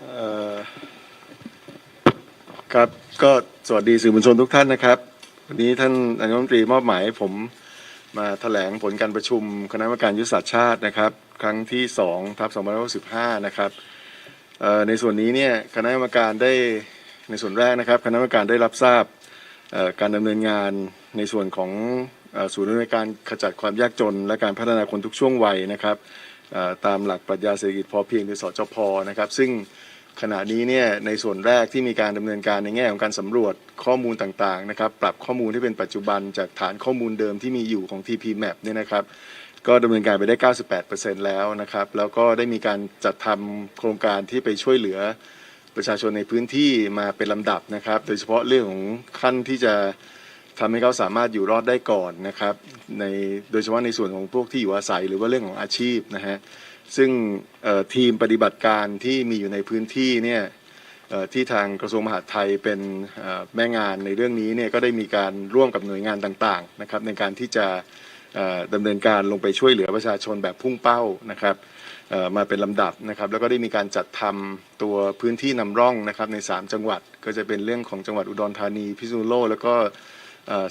ครับก็สวัสดีสื่อมวลชนทุกท่านนะครับ วันนี้ท่านนายกรัฐมนตรีมอบหมายให้ผมมาแถลงผลการประชุมคณะกรรมการยุทธศาสตร์ชาตินะครับ ครั้งที่2ทับ2565 นะครับในส่วนนี้เนี่ยคณะกรรมการได้ในส่วนแรกนะครับ คณะกรรมการได้รับทราบการดำเนินงานในส่วนของศูนย์อำนการขจัดความยากจน และการพัฒนาคนทุกช่วงวัยนะครับตามหลักปรัชญาเศรษฐกิจพอเพียงหรือสจพนะครับ ซึ่ง ขณะนี้เนี่ยในส่วนแรกที่มีการดำเนินการในแง่ของการสำรวจข้อมูลต่างๆนะครับปรับข้อมูลที่เป็นปัจจุบันจากฐานข้อมูลเดิมที่มีอยู่ของ TP Map เนี่ยนะครับก็ดำเนินการไปได้ 98%แล้วนะครับ แล้วก็ได้มีการจัดทำโครงการที่ไปช่วยเหลือประชาชนในพื้นที่มาเป็นลำดับนะครับ โดยเฉพาะเรื่องของขั้นที่จะทำให้เขาสามารถอยู่รอดได้ก่อนนะครับ ในโดยเฉพาะในส่วนของพวกที่อยู่อาศัยหรือว่าเรื่องของอาชีพนะฮะ ซึ่งทีมปฏิบัติการที่มีอยู่ในพื้นที่เนี่ยที่ทางกระทรวงมหาดไทยเป็นแม่งานในเรื่องนี้เนี่ยก็ได้มีการร่วมกับหน่วยงานต่างๆนะครับในการที่จะเอ่อดำเนินการลงไปช่วยเหลือประชาชนแบบพุ่งเป้านะครับมาเป็นลำดับนะครับแล้วก็ได้มีการจัดทำตัวพื้นที่นำร่องนะครับใน 3 จังหวัดก็จะเป็นเรื่องของจังหวัดอุดรธานี พิษณุโลกแล้วก็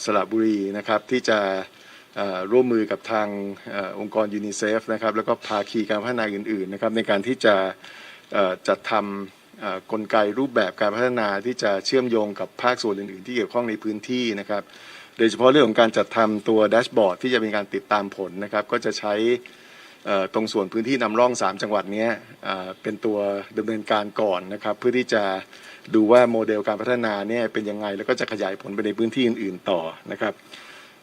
สระบุรีนะครับที่จะ ร่วมมือกับทางอองค์กรยูนิเซฟนะครับแล้วก็ภาคีการพัฒนาอื่นๆนะครับในการที่จะจัดทำกลไกรูปแบบการพัฒนาที่จะเชื่อมโยงกับภาคส่วนอื่นๆ ที่เกี่ยวข้องในพื้นที่นะครับ โดยเฉพาะเรื่องของการจัดทำตัวแดชบอร์ดที่จะมีการติดตามผลนะครับ ก็จะใช้ตรงส่วนพื้นที่นำร่อง 3 จังหวัดนี้เอ่อเป็นตัวดำเนินการก่อนนะครับ เพื่อที่จะดูว่าโมเดลการพัฒนาเนี่ยเป็นยังไงแล้วก็จะขยายผลไปในพื้นที่อื่น ๆ ต่อนะครับ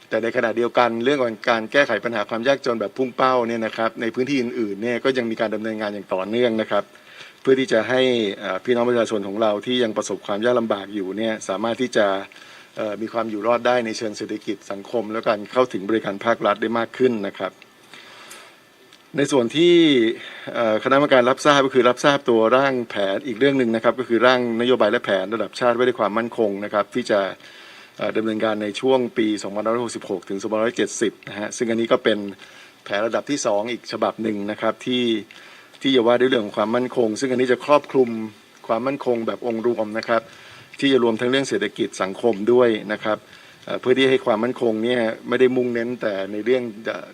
แต่ในขณะเดียวกันเรื่องของการแก้ไขปัญหาความยากจนแบบพุ่งเป้าเนี่ยนะครับในพื้นที่อื่นๆเนี่ยก็ยังมีการดำเนินงานอย่างต่อเนื่องนะครับ เพื่อที่จะให้พี่น้องประชาชนของเราที่ยังประสบความยากลำบากอยู่เนี่ยสามารถที่จะมีความอยู่รอดได้ในเชิงเศรษฐกิจสังคม และการเข้าถึงบริการภาครัฐได้มากขึ้นนะครับ ในส่วนที่คณะกรรมการรับทราบก็คือรับทราบตัวร่างแผนอีกเรื่องหนึ่งนะครับ ก็คือร่างนโยบายและแผนระดับชาติไว้ด้วยความมั่นคงนะครับ ที่จะ ดำเนินการในช่วงปี2566 ถึง 2570 นะฮะ ซึ่งอันนี้ก็เป็นแผนระดับที่ 2 อีกฉบับหนึ่งนะครับที่ที่จะว่าด้วยเรื่องของความมั่นคง ซึ่งอันนี้จะครอบคลุมความมั่นคงแบบองค์รวมนะครับ ที่จะรวมทั้งเรื่องเศรษฐกิจสังคมด้วยนะครับเพื่อที่ให้ความมั่นคงเนี่ยไม่ได้มุ่งเน้นแต่ในเรื่อง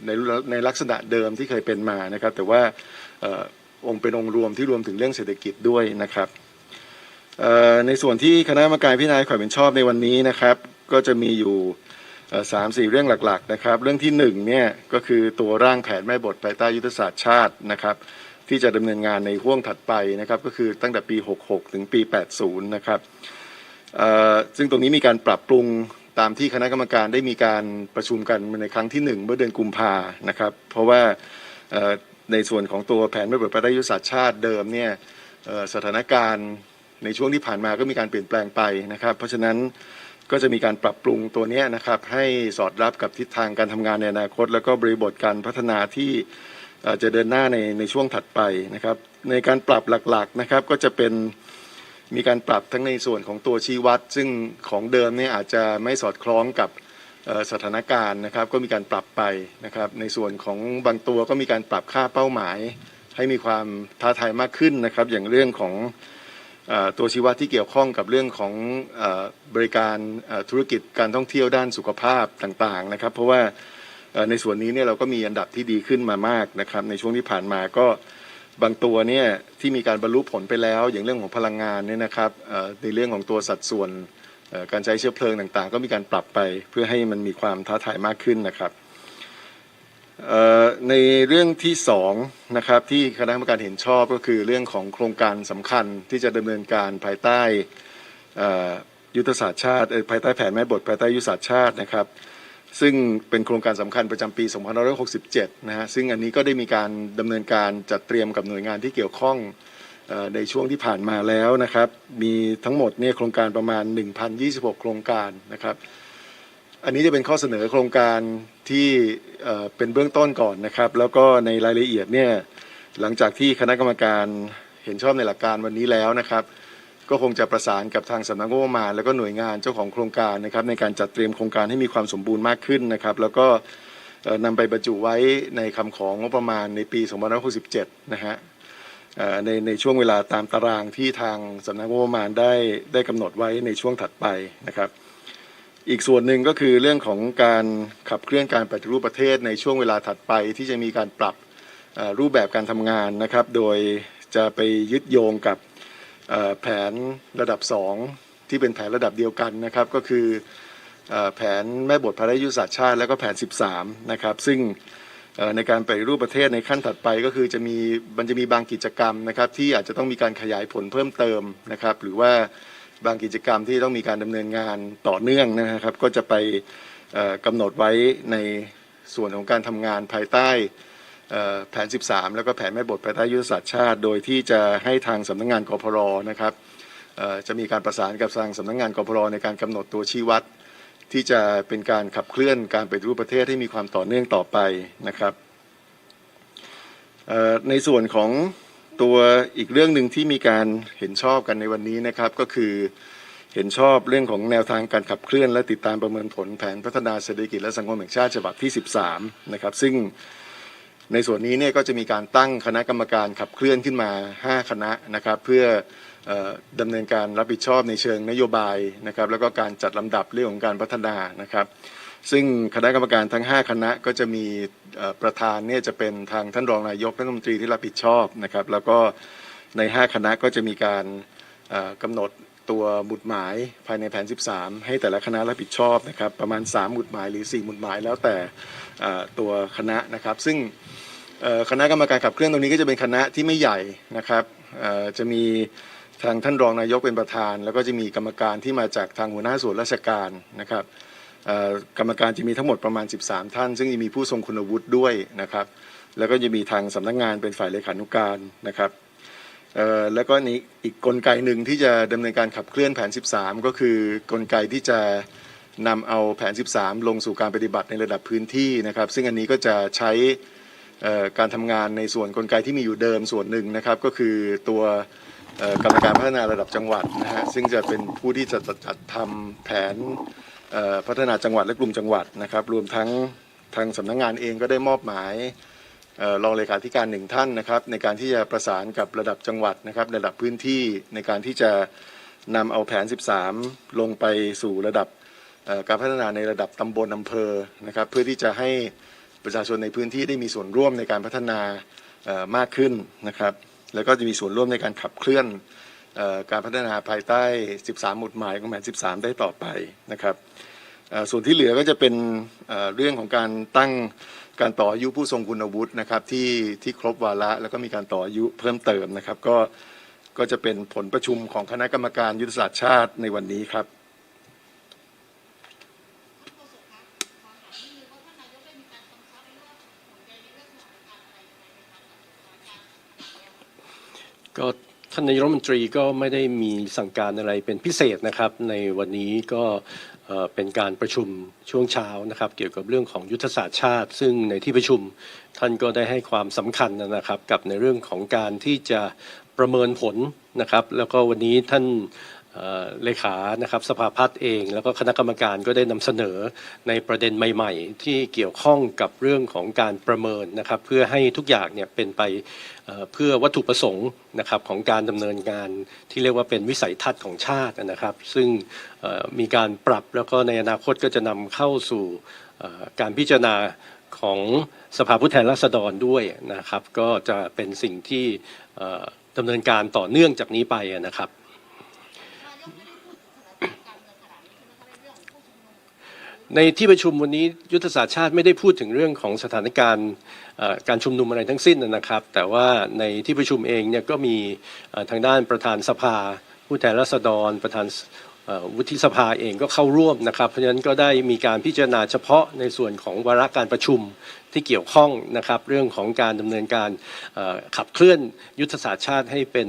ในในลักษณะเดิมที่เคยเป็นมานะครับ แต่ว่าองค์เป็นองค์รวมที่รวมถึงเรื่องเศรษฐกิจด้วยนะครับในส่วนที่คณะกรรมการพิจารณาความเห็นชอบในวันนี้นะครับ ก็จะมีอยู่สามสี่เรื่องหลักๆนะครับ เรื่องที่หนึ่งเนี่ยก็คือตัวร่างแผนแม่บทภายใต้ยุทธศาสตร์ชาตินะครับ ที่จะดำเนินงานในห่วงถัดไปนะครับ ก็คือตั้งแต่ปี 66 ถึงปี 80 นะครับซึ่งตรงนี้มีการปรับปรุงตามที่คณะกรรมการได้มีการประชุมกันในครั้งที่หนึ่งเมื่อเดือนกุมภานะครับ เพราะว่าในส่วนของตัวแผนแม่บทประยุทธศาสตร์ชาติเดิมเนี่ยสถานการณ์ในช่วงที่ผ่านมาก็มีการเปลี่ยนแปลงไปนะครับ เพราะฉะนั้น ก็จะมีการปรับปรุงตัวนี้นะครับ ให้สอดรับกับทิศทางการทำงานในอนาคต แล้วก็บริบทการพัฒนาที่อ่อจะเดินหน้าในในช่วงถัดไปนะครับ ในการปรับหลักๆนะครับก็จะเป็นมีการปรับทั้งในส่วนของตัวชี้วัด ซึ่งของเดิมเนี่ยอาจจะไม่สอดคล้องกับสถานการณ์นะครับ ก็มีการปรับไปนะครับ ในส่วนของบางตัวก็มีการปรับค่าเป้าหมาย ให้มีความท้าทายมากขึ้นนะครับ อย่างเรื่องของ ตัวชี้วัดที่เกี่ยวข้องกับเรื่องของอบริการธุรกิจการท่องเที่ยวด้านสุขภาพต่างๆนะครับ เพราะว่าในส่วนนี้เนี่ยเราก็มีอันดับที่ดีขึ้นมามากนะครับ ในช่วงที่ผ่านมาก็บางตัวเนี่ยที่มีการบรรลุผลไปแล้ว อย่างเรื่องของพลังงานเนี่ยนะครับในเรื่องของตัวสัดส่วนการใช้เชื้อเพลิงต่างๆ ก็มีการปรับไปเพื่อให้มันมีความท้าทายมากขึ้นนะครับ ในเรื่องที่สองนะครับที่คณะกรรมการเห็นชอบก็คือเรื่องของโครงการสำคัญที่จะดำเนินการภายใต้ยุทธศาสตร์ชาติภายใต้แผนแม่บทภายใต้ยุทธศาสตร์ชาตินะครับ ซึ่งเป็นโครงการสำคัญประจำปี 2567 นะฮะซึ่งอันนี้ก็ได้มีการดำเนินการจัดเตรียมกับหน่วยงานที่เกี่ยวข้องอในช่วงที่ผ่านมาแล้วนะครับ มีทั้งหมดเนี่ยโครงการประมาณ 1,026 โครงการนะครับ อันนี้จะเป็นข้อเสนอโครงการที่เป็นเบื้องต้นก่อนนะครับ แล้วก็ในรายละเอียดเนี่ยหลังจากที่คณะกรรมการเห็นชอบในหลักการวันนี้แล้วนะครับ ก็คงจะประสานกับทางสำนักงบประมาณ แล้วก็หน่วยงานเจ้าของโครงการนะครับในการจัดเตรียมโครงการให้มีความสมบูรณ์มากขึ้นนะครับ แล้วก็นำไปบรรจุไว้ในคำของงบประมาณในปี 2567 นะฮะในในช่วงเวลาตามตารางที่ทางสำนักงบประมาณได้ได้กำหนดไว้ในช่วงถัดไปนะครับ อีกส่วนหนึ่งก็คือเรื่องของการขับเคลื่อนการปฏิรูปประเทศในช่วงเวลาถัดไปที่จะมีการปรับรูปแบบการทำงานนะครับ โดยจะไปยึดโยงกับแผนระดับ 2 ที่เป็นแผนระดับเดียวกันนะครับ ก็คืออแผนแม่บทภารยุทธศาสตร์ชาติ แล้วก็แผน 13 นะครับ ซึ่งในการปฏิรูปประเทศในขั้นถัดไปก็คือจะมีมันจะมีบางกิจกรรมนะครับที่อาจจะต้องมีการขยายผลเพิ่มเติมนะครับ หรือว่า บางกิจกรรมที่ต้องมีการดำเนินงานต่อเนื่องนะครับ ก็จะไปเอ่อกำหนดไว้ในส่วนของการทำงานภายใต้แผน 13 แล้วก็แผนแม่บทภายใต้ยุทธศาสตร์ชาติ โดยที่จะให้ทางสำนักงานกพรนะครับจะมีการประสานกับทางสำนักงานกพรในการกำหนดตัวชี้วัด ที่จะเป็นการขับเคลื่อนการปฏิรูปประเทศให้มีความต่อเนื่องต่อไปนะครับในส่วนของ ตัวอีกเรื่องหนึ่งที่มีการเห็นชอบกันในวันนี้นะครับ ก็คือเห็นชอบเรื่องของแนวทางการขับเคลื่อน และติดตามประเมินผลแผนพัฒนาเศรษฐกิจและสังคมแห่งชาติฉบับที่ 13 นะครับ ซึ่งในส่วนนี้เนี่ยก็จะมีการตั้งคณะกรรมการขับเคลื่อนขึ้นมา 5 คณะนะครับ เพื่ออ่อดำเนินการรับผิดชอบในเชิงนโยบายนะครับ แล้วก็การจัดลำดับเรื่องของการพัฒนานะครับ ซึ่งคณะกรรมการทั้ง 5 คณะก็จะมีประธานเนี่ยจะเป็นทางท่านรองนายกรัฐมนตรีที่รับผิดชอบนะครับ แล้วก็ใน 5 คณะก็จะมีการเอ่อกำหนดตัวหมุดหมายภายในแผน 13 ให้แต่ละคณะรับผิดชอบนะครับ ประมาณ 3 หมุดหมายหรือ 4 หมุดหมายแล้วแต่ตัวคณะนะครับ ซึ่งคณะกรรมการขับเคลื่อนตรงนี้ก็จะเป็นคณะที่ไม่ใหญ่นะครับจะมีทางท่านรองนายกเป็นประธาน แล้วก็จะมีกรรมการที่มาจากทางหัวหน้าส่วนราชการนะครับ กรรมการจะมีทั้งหมดประมาณ 13 ท่าน ซึ่งจะมีผู้ทรงคุณวุฒิด้วยนะครับ แล้วก็จะมีทางสำนักงานเป็นฝ่ายเลขานุการนะครับแล้วก็นี้อีกกลไกหนึ่งที่จะดำเนินการขับเคลื่อนแผน 13 ก็คือกลไกที่จะนำเอาแผน 13 ลงสู่การปฏิบัติในระดับพื้นที่นะครับ ซึ่งอันนี้ก็จะใช้การทำงานในส่วนกลไกที่มีอยู่เดิมส่วนหนึ่งนะครับ ก็คือตัวกรรมการพัฒนาระดับจังหวัดนะฮะซึ่งจะเป็นผู้ที่จะจัดทำแผน พัฒนาจังหวัดและกลุ่มจังหวัดนะครับรวมทั้งทางสำนักงานเองก็ได้มอบหมายออรองเลขาธิการหนึ่งท่านนะครับในการที่จะประสานกับระดับจังหวัดนะครับระดับพื้นที่ในการที่จะนำเอาแผน 13 ลงไปสู่ระดับการพัฒนาในระดับตำบลอำเภอนะครับเพื่อที่จะให้ประชาชนในพื้นที่ได้มีส่วนร่วมในการพัฒนามากขึ้นนะครับแล้วก็จะมีส่วนร่วมในการขับเคลื่อนการพัฒนาภายใต้ 13 หมุดหมายของแผน 13 ได้ต่อไปนะครับ ส่วนที่เหลือก็จะเป็นเรื่องของการตั้งการต่ออายุผู้ทรงคุณวุฒินะครับที่ที่ครบวาระแล้วก็มีการต่ออายุเพิ่มเติมนะครับ ก็ก็จะเป็นผลประชุมของคณะกรรมการยุทธศาสตร์ชาติในวันนี้ครับก็ ท่านนายกรัฐมนตรีก็ไม่ได้มีสั่งการอะไรเป็นพิเศษนะครับ ในวันนี้ก็เป็นการประชุมช่วงเช้านะครับ เกี่ยวกับเรื่องของยุทธศาสตร์ชาติ ซึ่งในที่ประชุมท่านก็ได้ให้ความสำคัญนะครับ กับในเรื่องของการที่จะประเมินผลนะครับ แล้วก็วันนี้ท่าน เลขานะครับสภาพัฒน์เอง แล้วก็คณะกรรมการก็ได้นำเสนอในประเด็นใหม่ ๆ ที่เกี่ยวข้องกับเรื่องของการประเมินนะครับ เพื่อให้ทุกอย่างเนี่ยเป็นไปเพื่อวัตถุประสงค์นะครับของการดำเนินงานที่เรียกว่าเป็นวิสัยทัศน์ของชาตินะครับ ซึ่งมีการปรับแล้วก็ในอนาคตก็จะนำเข้าสู่การพิจารณาของสภาผู้แทนราษฎรด้วยนะครับ ก็จะเป็นสิ่งที่ดำเนินการต่อเนื่องจากนี้ไปนะครับ ในที่ประชุมวันนี้ยุทธศาสตร์ชาติไม่ได้พูดถึงเรื่องของสถานการณ์การชุมนุมอะไรทั้งสิ้นนะครับ แต่ว่าในที่ประชุมเองเนี่ยก็มีทางด้านประธานสภา ผู้แทนราษฎร ประธานวุฒิสภาเองก็เข้าร่วมนะครับ เพราะฉะนั้นก็ได้มีการพิจารณาเฉพาะในส่วนของวาระการประชุมที่เกี่ยวข้องนะครับ เรื่องของการดำเนินการขับเคลื่อนยุทธศาสตร์ชาติให้เป็น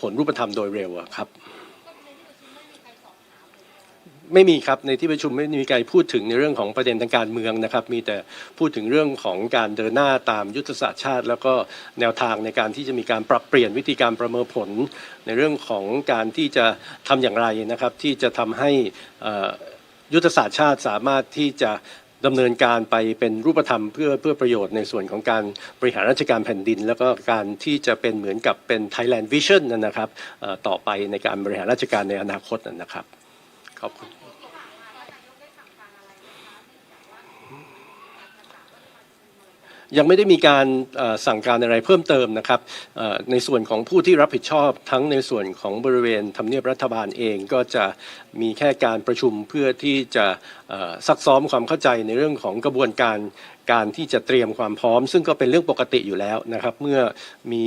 ผลรูปธรรมโดยเร็วครับ ไม่มีครับในที่ประชุมไม่มีการพูดถึงในเรื่องของประเด็นทางการเมืองนะครับ มีแต่พูดถึงเรื่องของการเดินหน้าตามยุทธศาสตร์ชาติ แล้วก็แนวทางในการที่จะมีการปรับเปลี่ยนวิธีการประเมินผล ในเรื่องของการที่จะทำอย่างไรนะครับ ที่จะทำให้ยุทธศาสตร์ชาติสามารถที่จะดำเนินการไปเป็นรูปธรรมเพื่อเพื่อประโยชน์ในส่วนของการบริหารราชการแผ่นดิน แล้วก็การที่จะเป็นเหมือนกับเป็น Thailand Vision นะนะครับต่อไปในการบริหารราชการในอนาคตนะครับขอบคุณ ยังไม่ได้มีการสั่งการอะไรเพิ่มเติมนะครับในส่วนของผู้ที่รับผิดชอบทั้งในส่วนของบริเวณทำเนียบรัฐบาลเองก็จะมีแค่การประชุมเพื่อที่จะซักซ้อมความเข้าใจในเรื่องของกระบวนการการที่จะเตรียมความพร้อม ซึ่งก็เป็นเรื่องปกติอยู่แล้วนะครับ เมื่อมี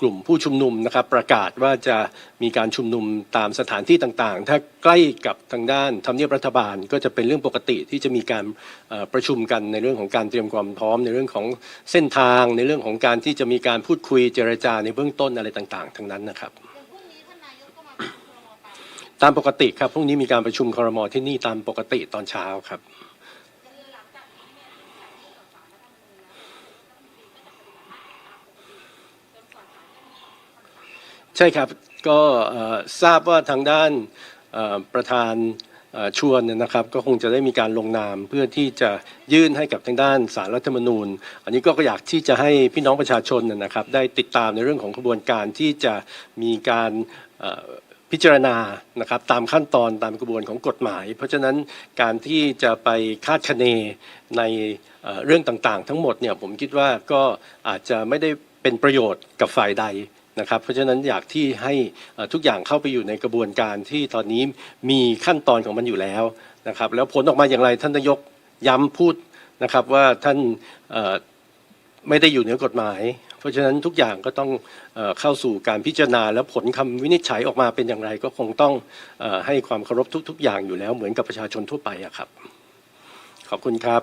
กลุ่มผู้ชุมนุมนะครับประกาศว่าจะมีการชุมนุมตามสถานที่ต่างๆ ถ้าใกล้กับทางด้านทำเนียบรัฐบาลก็จะเป็นเรื่องปกติที่จะมีการประชุมกันในเรื่องของการเตรียมความพร้อม ในเรื่องของเส้นทาง ในเรื่องของการที่จะมีการพูดคุยเจรจาในเบื้องต้นอะไรต่างๆ ทั้งนั้นนะครับตามปกติครับพรุ่งนี้มีการประชุมครมที่นี่ตามปกติตอนเช้าครับ ใช่ครับก็ทราบว่าทางด้านประธานชวนเนยนะครับก็คงจะได้มีการลงนามเพื่อที่จะยื่นให้กับทางด้านสารรัฐธรรมนูญ อันนี้ก็อยากที่จะให้พี่น้องประชาชนเนยนะครับ ได้ติดตามในเรื่องของกระบวนการที่จะมีการพิจารณานะครับตามขั้นตอนตามกระบวนของกฎหมาย เพราะฉะนั้นการที่จะไปคาดคะเนในเรื่องต่างๆ ทั้งหมดเนี่ยผมคิดว่าก็อาจจะไม่ได้เป็นประโยชน์กับฝ่ายใด นะครับเพราะฉะนั้นอยากที่ให้ทุกอย่างเข้าไปอยู่ในกระบวนการที่ตอนนี้มีขั้นตอนของมันอยู่แล้วนะครับแล้วผลออกมาอย่างไรท่านนายกย้ำพูดนะครับว่าท่านไม่ได้อยู่เหนือกฎหมาย เพราะฉะนั้นทุกอย่างก็ต้องเข้าสู่การพิจารณา แล้วผลคำวินิจฉัยออกมาเป็นอย่างไรก็คงต้องให้ความเคารพทุก ๆ อย่างอยู่แล้วเหมือนกับประชาชนทั่วไปอะครับ ขอบคุณครับ